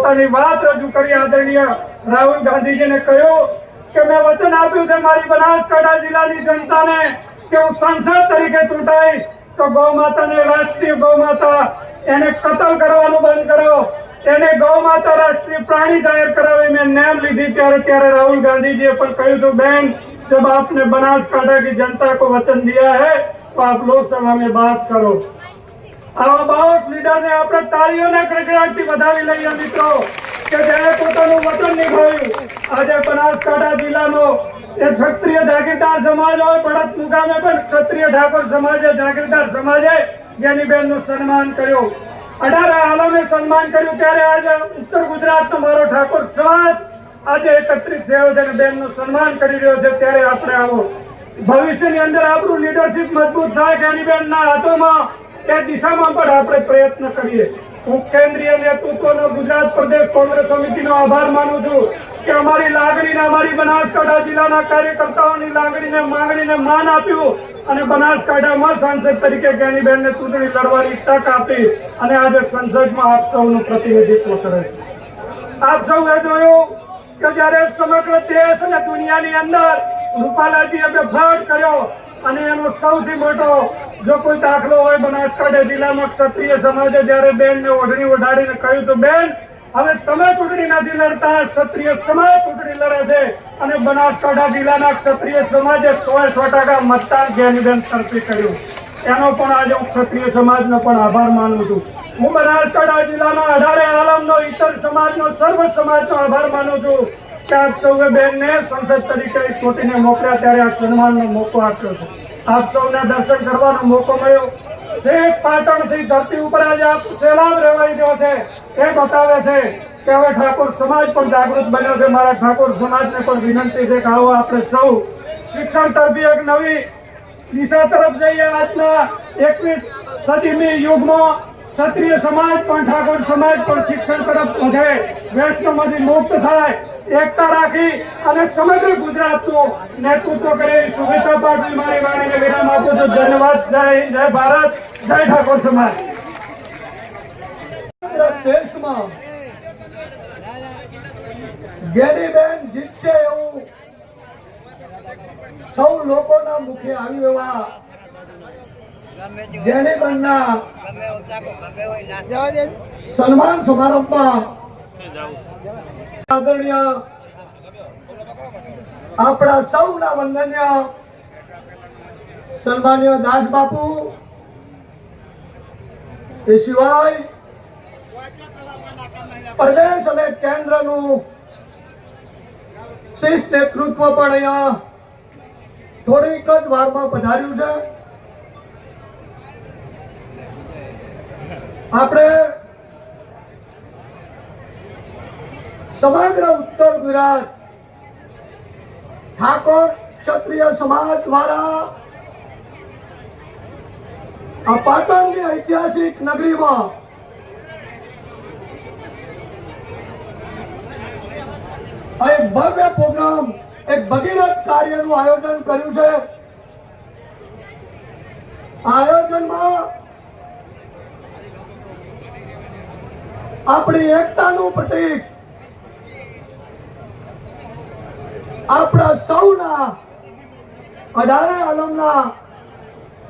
પોતાની વાત રજૂ કરી આદરણીય રાહુલ ગાંધીજીને કહ્યું કે મેં વચન આપ્યું છે મારી બનાસકાંઠા જિલ્લાની જનતાને કે હું સંસદ તરીકે ચૂંટાઈશ તો ગૌ માતાને રાષ્ટ્રીય ગૌ માતા એને કતલ કરવાનું બંધ કરો. એને ગૌ માતા રાષ્ટ્રીય પ્રાણી જાહેર કરાવી મેં નેમ લીધી ત્યારે ત્યારે રાહુલ ગાંધીજીએ પણ કહ્યું હતું, બેન, જબ આપને બનાસકાંઠા की जनता को वचन दिया है तो आप लोकसभा में बात કરો. આવા બાવક લીડરને આપણે તાળીઓના ક્રકડાટથી વધાવી લઈએ મિત્રો, કે જેણે પોતાનું વતન નિભાવ્યું. આજે બનાસકાંઠા જિલ્લાનો એ ક્ષત્રિય જાગીરદાર સમાજ હોય બળદ મુકામે પણ ક્ષત્રિય ઠાકોર સમાજે, જાગીરદાર સમાજે જ્ઞાનીબેનનું સન્માન કર્યું. અઢારે આલમે સન્માન કર્યું, ત્યારે આજે ઉત્તર ગુજરાતનો મારો ઠાકોર સમાજ આજે એકત્રિત થયો છે બેનનું સન્માન કરી રહ્યો છે. ત્યારે આપણે આવો. ભવિષ્યની અંદર આપણું લીડરશિપ મજબૂત થાય કે એની બેનના હાથોમાં એ દિશામાં પણ આપણે પ્રયત્ન કરીએ. હું કેન્દ્રીય નેતૃત્વનો ગુજરાત પ્રદેશ કોંગ્રેસ સમિતિનો આભાર માનું છું કે અમારી લાગણીને અમારી બનાસકાંઠા જિલ્લાના કાર્યકર્તાઓની લાગણીને માંગણીને માન આપ્યું અને બનાસકાંઠામાં સાંસદ તરીકે જ્ઞાનીબેનને ચૂંટણી લડવાની તક આપી અને આજે સંસદમાં આપ સૌનું પ્રતિનિધિત્વ કરે આપ સૌએ જોયું કે જ્યારે સમગ્ર દેશ અને દુનિયાની અંદર રૂપાલાજીએ બેફાટ કર્યો અને એનો સૌથી મોટો જો કોઈ દાખલો હોય બનાસકાંઠા જિલ્લામાં ક્ષત્રિય સમાજે જ્યારે બેન ને ઓઢણી ઓઢાડીને કહ્યું તો બેન, હવે તમે ચૂંટણી નથી લડતા, ક્ષત્રિય સમાજ ચૂંટણી લડે છે અને બનાસકાંઠા જિલ્લાના ક્ષત્રિય સમાજે સો સો ટકા મતદાન જ્ઞાનીબેન તરફી કર્યું. એનો પણ આજે હું ક્ષત્રિય સમાજનો પણ આભાર માનું છું. હું બનાસકાંઠા જિલ્લાના અઢારે આલમનો ઇતર સમાજનો, સર્વ સમાજનો આભાર માનું છું કે આપ સૌએ બેનને સંસદ તરીકે ચૂંટીને મોકલ્યા, ત્યારે આ સન્માનનો મોકો આપ્યો છે. આપ સૌને દર્શન કરવાનો મોકો મળ્યો. જે પાટણથી ધરતી ઉપર આજે આપ સેલાબ રેવાઈ ગયો છે, એ બતાવે છે કે હવે ઠાકોર સમાજ પણ જાગૃત બન્યો છે. મારા ઠાકોર સમાજને પણ વિનંતી છે કે આવો આપણે સૌ શિક્ષણ તરફી એક નવી દિશા તરફ જઈએ. આજના એકવીસ સદીની યુગમાં ક્ષત્રિય સમાજ પણ ઠાકોર સમાજ પણ શિક્ષણ તરફ વધે, વૈષ્ણવમાંથી મુક્ત થાય, એકતા રાખી અને સમગ્ર ગુજરાતનું નેતૃત્વ કરે શુભેચ્છા પાઠવી. મારી વાણીને વિરામ આપું છું. ધન્યવાદ. જય જય ભારત, જય ઠાકોર સમાજ. દેશમાં ગેનીબેન જીતશે એવું સૌ લોકોના મુખે આવ્યું એવા ગેનીબેનના સન્માન સમારંભમાં આદરણીય આપણા સૌના વંદનીય સન્માનીય દાસ બાપુ એ સિવાય પ્રદેશ અને કેન્દ્રનું શિસ્ત નેતૃત્વ પણ અહીંયા થોડીક જ વારમાં પધાર્યું છે. આપણે સમગ્ર ઉત્તર ગુજરાત ઠાકોર ક્ષત્રિય સમાજ દ્વારા આ પાટણની ઐતિહાસિક નગરીમાં એક ભવ્ય પ્રોગ્રામ, એક ભગીરથ કાર્યનું આયોજન કર્યું છે. આયોજનમાં આપણી એકતાનું પ્રતીક. આપણા સૌના અઢારે આલમના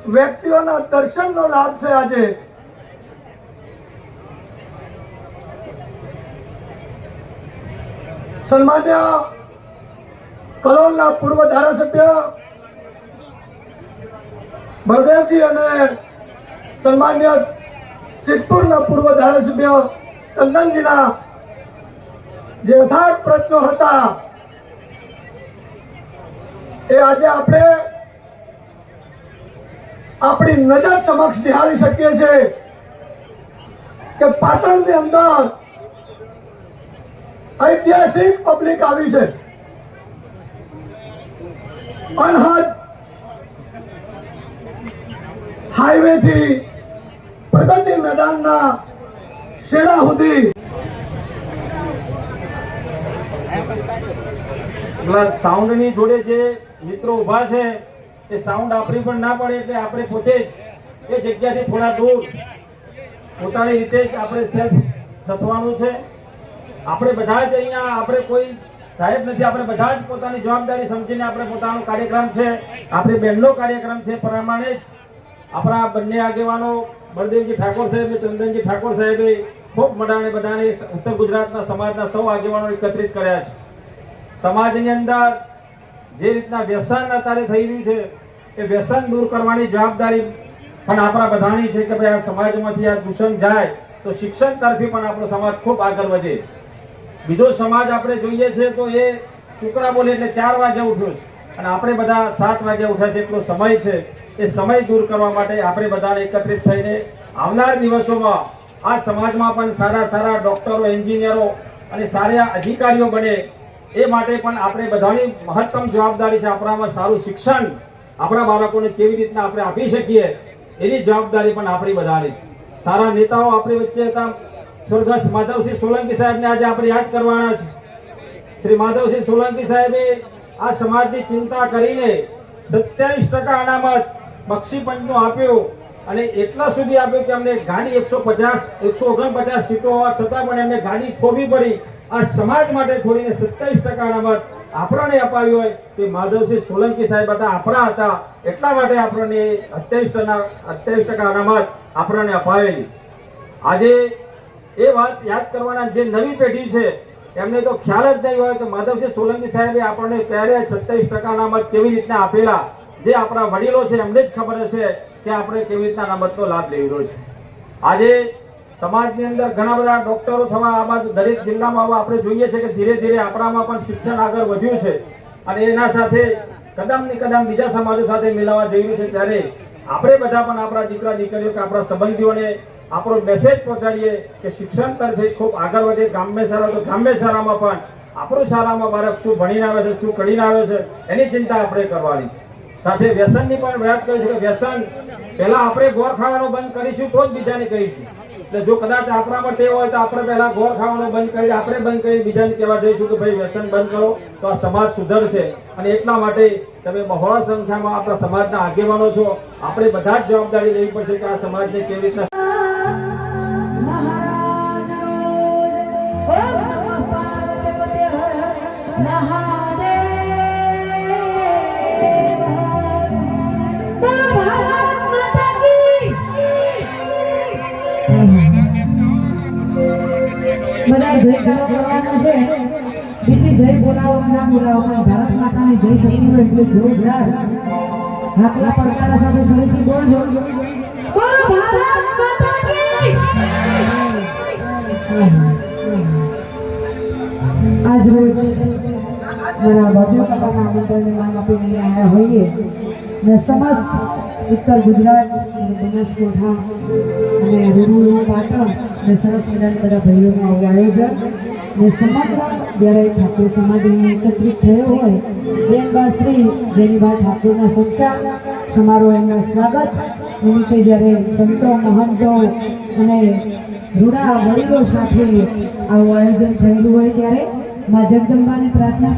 વ્યક્તિઓના દર્શનનો લાભ છે આજે. સન્માન્ય કલોલના પૂર્વ ધારાસભ્ય બળદેવજી અને સન્માન્ય સિદ્ધપુરના પૂર્વ ધારાસભ્ય ચંદનજીના જે યથાર્થ પ્રશ્નો હતા. એ આજે આપણે આપણી નજર સમક્ષ નિહાળી શકીએ છીએ કે પાટણની અંદર ઐતિહાસિક પબ્લિક આવી છે. અનહદ હાઈવે થી પ્રગતિ મેદાનના શેડા સુધી પેલા સાઉન્ડની જોડે જે મિત્રો ઊભા છે, એ સાઉન્ડ આપણી પણ ના પડે એટલે આપણે પોતે જ એ જગ્યાથી થોડા દૂર પોતાની રીતે જ આપણે સેલ્ફ ખસવાનું છે. આપણે બધા જ અહીંયા, આપણે કોઈ સાહેબ નથી, આપણે બધા જ પોતાની જવાબદારી સમજીને આપણે પોતાનો કાર્યક્રમ છે. આપણી બહેનનો કાર્યક્રમ છે પ્રમાણે જ આપણા બંને આગેવાનો, બળદેવજી ઠાકોર સાહેબ ચંદનજી ઠાકોર સાહેબે ખૂબ મડાણે બધાને ઉત્તર ગુજરાતના સમાજના સૌ આગેવાનો એકત્રિત કર્યા છે. સમાજની અંદર જે રીતના વ્યસન અત્યારે થઈ રહ્યું છે, એ વ્યસન દૂર કરવાની જવાબદારી પણ આપણા બધાની છે કે ભાઈ આ સમાજમાંથી આ દૂષણ જાય તો શિક્ષણ તરફી પણ આપણો સમાજ ખૂબ આગળ વધે. બીજો સમાજ આપણે જોઈએ છે તો એ કુકરા બોલે એટલે ચાર વાગે ઉઠ્યો છે. અને આપણે બધા સાત વાગે ઉઠ્યા છે એટલો સમય છે. એ સમય દૂર કરવા માટે આપણે બધાને એકત્રિત થઈને આવનાર દિવસોમાં આ સમાજમાં પણ સારા સારા ડોક્ટરો, એન્જિનિયરો અને સારા અધિકારીઓ બને. એ માટે પણ આપણે બધાની મહત્તમ જવાબદારી છે આપણામાં સારું શિક્ષણ આપણા બાળકોને કેવી રીતના આપણે આપી શકીએ, એની જવાબદારી પણ આપણી બધાની છે. સારા નેતાઓ આપણી વચ્ચે હતા. સ્વર્ગસ્થ માધવસિંહ સોલંકી સાહેબને આજે આપણે યાદ કરવાના છે. શ્રી માધવસિંહ સોલંકી સાહેબે આ સમાજની ચિંતા કરીને સત્યાવીસ ટકા અનામત બક્ષી પંચનું આપ્યું. અને એટલા સુધી આપ્યું કે અમને ગાડી એકસો પચાસ, એકસો ઓગણપચાસ સીટો હોવા છતાં પણ એમને ગાડી છોડવી પડી. આ સમાજ માટે છોડીને સત્યાવીસ ટકા અનામત આપણને અપાવી હોય તે માધવસિંહ સોલંકી સાહેબ હતા, આપણા હતા. એટલા માટે આપણને અઠ્યાવીસ ટકા અઠ્યાવીસ ટકા અનામત આપણને અપાવેલી. આજે એ વાત યાદ કરવાના જે નવી પેઢી છે, એમને તો ખ્યાલ જ નહીં હોય કે માધવસિંહ સોલંકી સાહેબે આપણને ક્યારે સત્યાવીસ ટકા અનામત કેવી રીતના આપેલા. જે આપણા વડીલો છે, એમને જ ખબર હશે. કે આપણે કેવી રીતના અનામતનો લાભ લેવો છે. આજે સમાજની અંદર ઘણા બધા ડોક્ટરો થવા, આ બાજુ દરેક જિલ્લામાં આવા આપણે જોઈએ છે કે ધીરે ધીરે આપણામાં પણ શિક્ષણ આગળ વધ્યું છે. અને એના સાથે કદમની કદમ બીજા સમાજો સાથે મિલાવવા જઈ રહ્યું છે. ત્યારે આપણે બધા પણ આપણા દીકરા, દીકરીઓ કે આપણા સંબંધીઓને આપણો મેસેજ પહોંચાડીએ કે શિક્ષણ તરફે ખૂબ આગળ વધે. ગામે સારા તો ગામે સારામાં પણ આપણું શાળામાં બાળક શું ભણીને આવે છે, શું કરીને આવે છે, એની ચિંતા આપણે કરવાની છે. સાથે વ્યસનની પણ વાત કરી છે વ્યસન પહેલા આપણે ગોળ ખાવાનું બંધ કરીશું, તો જ બીજાને કહીશું. એટલે જો કદાચ આપણામાં ટેવ હોય તો આપણે પહેલા ગોળ ખાવાનું બંધ કરી, આપણે બંધ કરી બીજાને કહેવા જઈશું કે ભાઈ વ્યસન બંધ કરો, તો આ સમાજ સુધરશે. અને એટલા માટે તમે બહોળા સંખ્યામાં આપણા સમાજના આગેવાનો છો. આપણે બધા જ જવાબદારી લેવી પડશે કે આ સમાજને કેવી રીતના મહારાજ જય કરો કરવાનો છે. બીજી જય બોલાવો ના બોલાવો પણ ભારત માતાની જય થતી હોય એટલે જોરદાર. આટલા પડકારા સાથે ફરીથી બોલજો. બોલો આજ રોજ મારા વધુ કપાના આમંત્રણને માન આપીને આવ્યા હોઈએ. ને સમસ્ત ઉત્તર ગુજરાત બનાસકાંઠા અને રૂડુ પાટણ ને સરસ મજાના બધા ભાઈઓનું આવું આયોજન. ને સમગ્ર જ્યારે ઠાકોર સમાજ અહીંયા એકત્રિત થયો હોય બેનબાશ્રી શ્રી બા ઠાકોરના સંસ્કાર, સમારોહ એમના સ્વાગત. નિમિત્તે જ્યારે સંતો, મહંતો અને રૂડા વડીલો સાથે આવું આયોજન થયેલું હોય ત્યારે મા જગદંબાની પ્રાર્થના